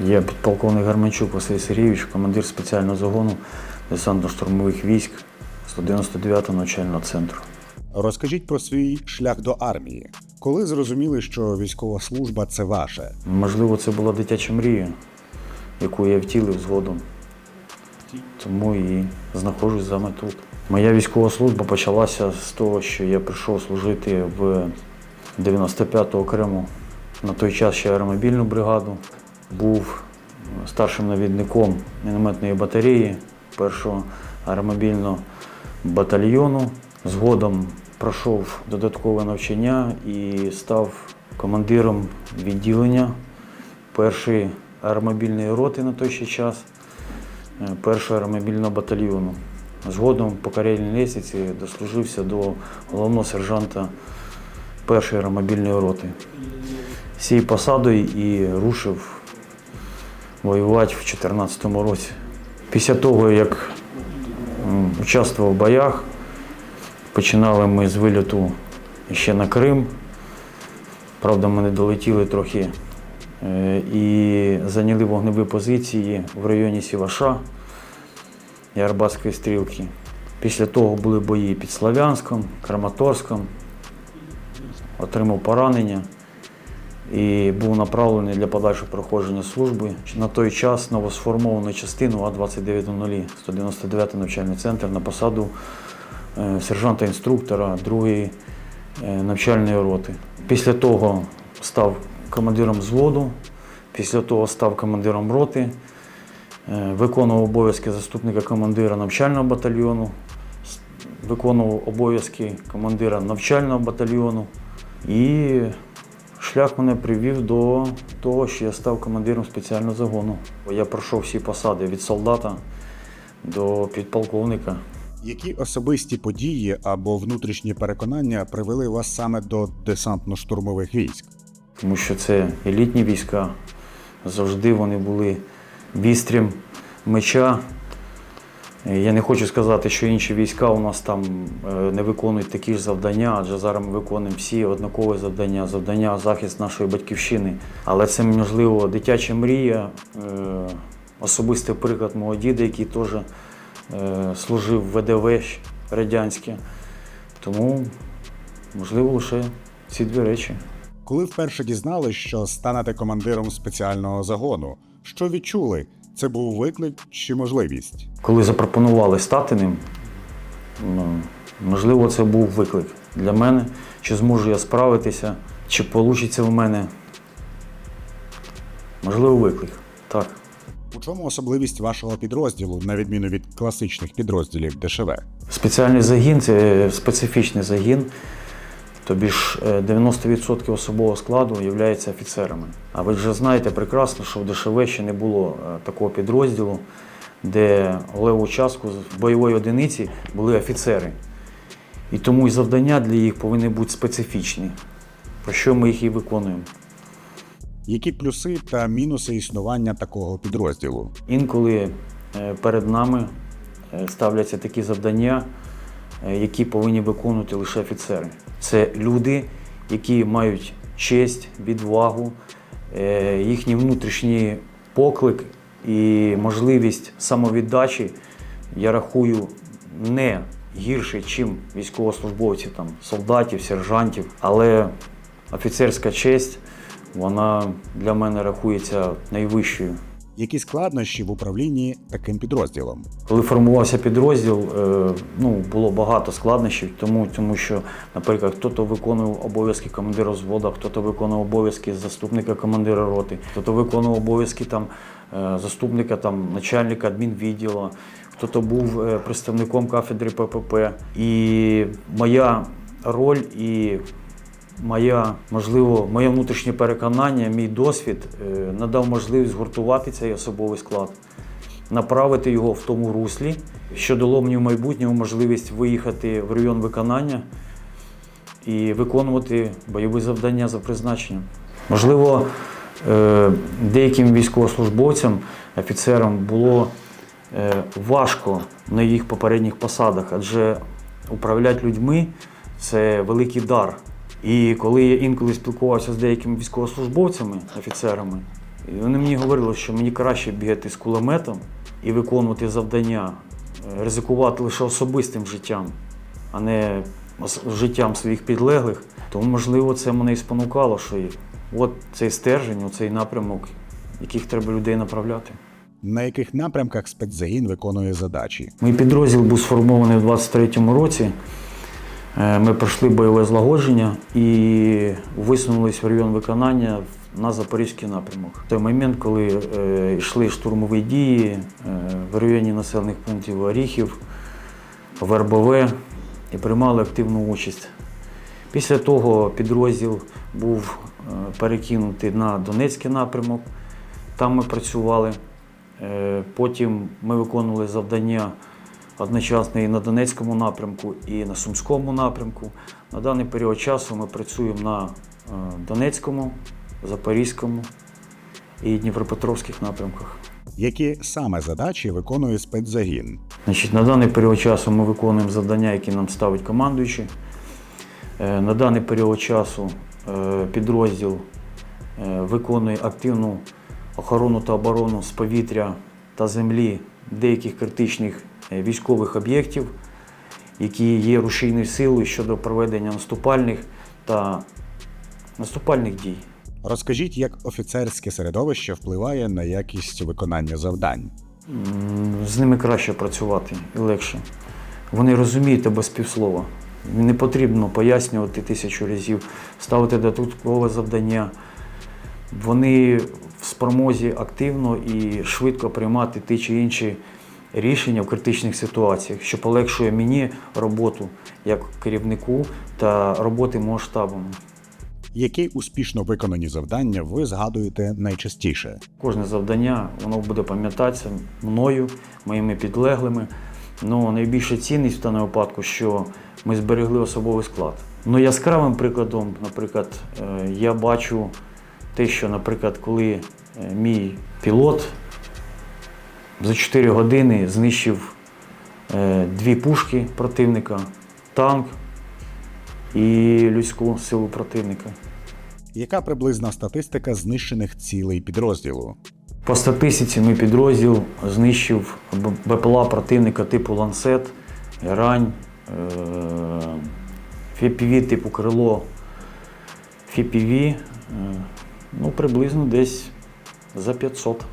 Я підполковник Гарманчук Василь Сергійович, командир спеціального загону десантно-штурмових військ 199-го навчального центру. Розкажіть про свій шлях до армії. Коли зрозуміли, що військова служба це ваше? Можливо, це була дитяча мрія, яку я втілив згодом. Тому і знаходжусь саме тут. Моя військова служба почалася з того, що я прийшов служити в 95-ту окрему на той час ще аеромобільну бригаду. Був старшим навідником мінометної батареї першого аеромобільного батальйону. Згодом пройшов додаткове навчання і став командиром відділення першої аеромобільної роти на той ще час, е, першого аеромобільного батальйону. Згодом по кар'єрній лестниці дослужився до головного сержанта першої аеромобільної роти. Цією посадою і рушив воювати в 2014 році. Після того, як участвував в боях, починали ми з вильоту ще на Крим. Правда, ми не долетіли трохи е, і зайняли вогневі позиції в районі Сіваша і Арбатської стрілки. Після того були бої під Слов'янськом, Краматорськом, отримав поранення і був направлений для подальшого проходження служби. На той час новосформовану частину А-2900, 199 навчальний центр на посаду е, сержанта-інструктора другої е, навчальної роти. Після того став командиром взводу, після того став командиром роти, е, виконував обов'язки заступника командира навчального батальйону, виконував обов'язки командира навчального батальйону. І шлях мене привів до того, що я став командиром спеціального загону. Я пройшов всі посади від солдата до підполковника. Які особисті події або внутрішні переконання привели вас саме до десантно-штурмових військ? тому що це елітні війська. Завжди вони були вістрям меча. Я не хочу сказати, що інші війська у нас там е, не виконують такі ж завдання, адже зараз ми виконуємо всі однакові завдання, завдання захист нашої батьківщини. Але це, можливо, дитяча мрія, е, особистий приклад мого діда, який теж е, служив в ВДВ радянське. Тому, можливо, лише ці дві речі. Коли вперше дізнали, що станете командиром спеціального загону, що відчули? Це був виклик чи можливість? Коли запропонували стати ним, ну, можливо, це був виклик для мене. Чи зможу я справитися, чи вийде в мене. Можливо, виклик. Так. У чому особливість вашого підрозділу, на відміну від класичних підрозділів ДШВ? Спеціальний загін це специфічний загін. Тобі ж е, 90% особового складу є офіцерами. А ви вже знаєте прекрасно, що в ДШВ ще не було е, такого підрозділу, де леву частку бойової одиниці були офіцери. І тому і завдання для їх повинні бути специфічні, про що ми їх і виконуємо. Які плюси та мінуси існування такого підрозділу? Інколи е, перед нами е, ставляться такі завдання, е, які повинні виконувати лише офіцери. Це люди, які мають честь, відвагу, е, їхній внутрішній поклик і можливість самовіддачі, я рахую, не гірше, ніж військовослужбовців, там, солдатів, сержантів. Але офіцерська честь, вона для мене рахується найвищою. Які складнощі в управлінні таким підрозділом? Коли формувався підрозділ, е, ну, було багато складнощів, тому, тому що, наприклад, хто-то виконував обов'язки командира взводу, хто-то виконував обов'язки заступника командира роти, хто-то виконував обов'язки там, е, заступника там, начальника адмінвідділу, хто-то був е, представником кафедри ППП. І моя роль і моя, можливо, моє внутрішнє переконання, мій досвід е, надав можливість згуртувати цей особовий склад, направити його в тому руслі, що дало мені в майбутньому можливість виїхати в район виконання і виконувати бойові завдання за призначенням. Можливо, е, деяким військовослужбовцям, офіцерам було е, важко на їх попередніх посадах, адже управляти людьми це великий дар. І коли я інколи спілкувався з деякими військовослужбовцями, офіцерами, І вони мені говорили, що мені краще бігати з кулеметом і виконувати завдання, е, ризикувати лише особистим життям, а не життям своїх підлеглих. Тому, можливо, це мене і спонукало, що от цей стержень, цей напрямок, яких треба людей направляти. На яких напрямках спецзагін виконує задачі? Мій підрозділ був сформований у 23-му році. Е, Ми пройшли бойове злагодження і висунулись в район виконання на Запорізький напрямок. Той момент, коли е, йшли штурмові дії е, в районі населених пунктів Оріхів, Вербове і приймали активну участь. Після того підрозділ був перекинутий на Донецький напрямок. Там ми працювали. Потім ми виконували завдання одночасно і на Донецькому напрямку, і на Сумському напрямку. На даний період часу ми працюємо на е, Донецькому, Запорізькому і Дніпропетровських напрямках. Які саме задачі виконує спецзагін? Значить, на даний період часу ми виконуємо завдання, які нам ставить командуючий. Е, На даний період часу е, підрозділ виконує активну охорону та оборону з повітря та землі деяких критичних військових об'єктів, які є рушійною силою щодо проведення наступальних та наступальних дій. Розкажіть, як офіцерське середовище впливає на якість виконання завдань. З ними краще працювати і легше. Вони розуміють тебе з півслова. Не потрібно пояснювати тисячу разів, ставити додаткове завдання. Вони в спромозі активно і швидко приймати ті чи інші рішення в критичних ситуаціях, що полегшує мені роботу як керівнику та роботи мого штабу. Які успішно виконані завдання ви згадуєте найчастіше? Кожне завдання воно буде пам'ятатися мною, моїми підлеглими. Ну, найбільша цінність в даному випадку, що ми зберегли особовий склад. Ну, яскравим прикладом, наприклад, е, я бачу те, що, наприклад, коли е, мій пілот за 4 години знищив е, дві пушки противника, танк і людську силу противника. Яка приблизна статистика знищених цілей підрозділу? По статистиці мій підрозділ знищив БПЛА противника типу ланцет, герань, ФІПІВІ типу крило, ФІПІВІ, е, ну приблизно десь за 500.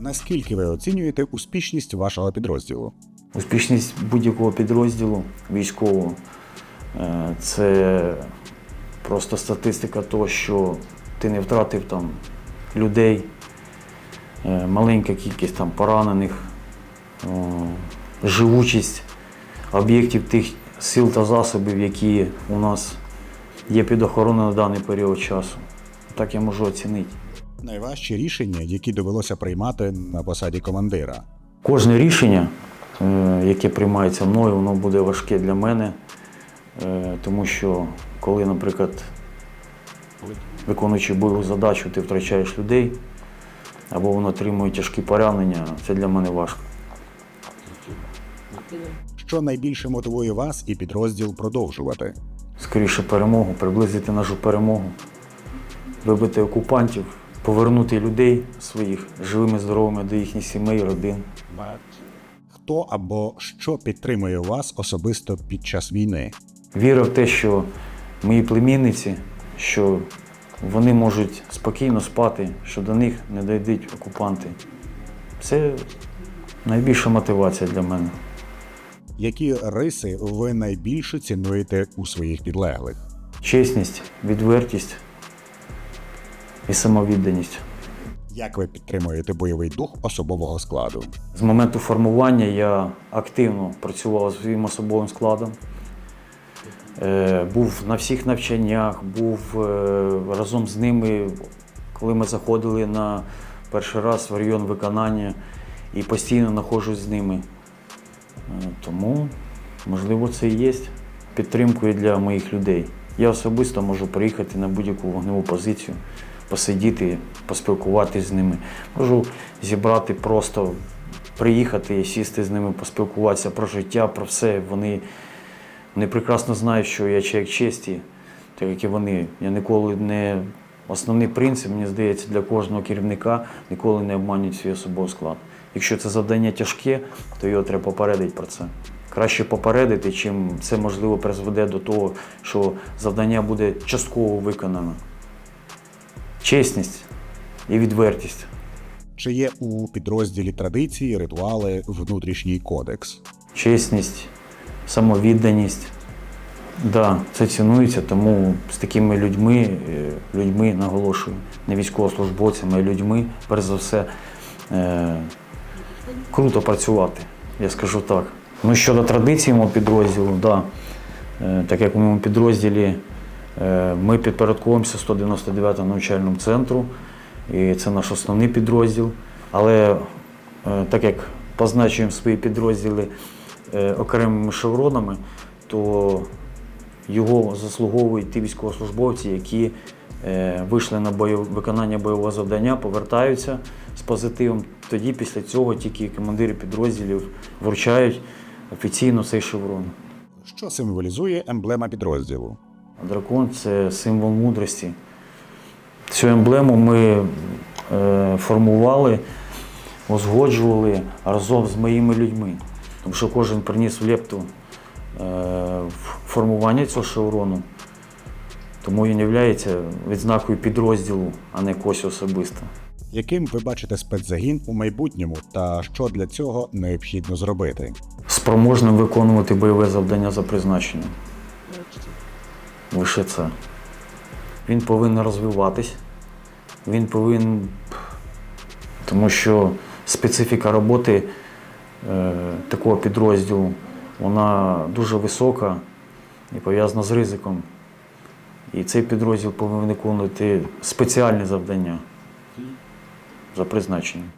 Наскільки ви оцінюєте успішність вашого підрозділу? Успішність будь-якого підрозділу військового е, це просто статистика того, що ти не втратив там людей, е, маленька кількість там поранених, живучість об'єктів тих сил та засобів, які у нас є під охороною на даний період часу. Так я можу оцінити. Найважчі рішення, які довелося приймати на посаді командира. Кожне рішення, е, яке приймається мною, воно буде важке для мене, е, тому що коли, наприклад, виконуючи бойову задачу, ти втрачаєш людей або вони отримують тяжкі поранення, це для мене важко. Що найбільше мотивує вас і підрозділ продовжувати? Скоріше перемогу, приблизити нашу перемогу, вибити окупантів, повернути людей своїх живими, здоровими до їхніх сімей, родин. Хто або що підтримує вас особисто під час війни? Віра в те, що мої племінниці, що вони можуть спокійно спати, що до них не дійдуть окупанти. Це найбільша мотивація для мене. Які риси ви найбільше цінуєте у своїх підлеглих? Чесність, відвертість і самовідданість. Як ви підтримуєте бойовий дух особового складу? З моменту формування я активно працював зі своїм особовим складом. Е, Був на всіх навчаннях, був е, разом з ними, коли ми заходили на перший раз в район виконання і постійно знаходжусь з ними. Е, Тому, можливо, це і є підтримкою для моїх людей. Я особисто можу приїхати на будь-яку вогневу позицію, посидіти, поспілкуватися з ними. Можу зібрати просто, приїхати, сісти з ними, поспілкуватися про життя, про все. Вони, вони прекрасно знають, що я чоловік честі, так як і вони. Я ніколи не Основний принцип, мені здається, для кожного керівника ніколи не обманюють свій особовий склад. Якщо це завдання тяжке, то його треба попередити про це. Краще попередити, чим це можливо призведе до того, що завдання буде частково виконано. Чесність і відвертість. Чи є у підрозділі традиції, ритуали, внутрішній кодекс? чесність, самовідданість. Да, це цінується, тому з такими людьми, е, людьми наголошую, не військовослужбовцями, а людьми, перш за все, е, круто працювати, я скажу так. Ну, щодо традицій мого підрозділу, да, е, так як у моєму підрозділі ми підпорядковуємося 199 навчальному центру, і це наш основний підрозділ. Але е, так як позначуємо свої підрозділи е, окремими шевронами, то його заслуговують ті військовослужбовці, які е, вийшли на виконання бойового завдання, повертаються з позитивом. Тоді після цього тільки командири підрозділів вручають офіційно цей шеврон. Що символізує емблема підрозділу? Дракон це символ мудрості. Цю емблему ми е, формували, узгоджували разом з моїми людьми. Тому що кожен приніс в лепту е, в формування цього шеврону. Тому він є відзнакою підрозділу, а не когось особисто. Яким ви бачите спецзагін у майбутньому та що для цього необхідно зробити? Спроможним виконувати бойове завдання за призначенням. Лише це. Він повинен розвиватись. Він повинен. Тому що специфіка роботи е, такого підрозділу вона дуже висока і пов'язана з ризиком. І цей підрозділ повинен виконувати спеціальні завдання за призначенням.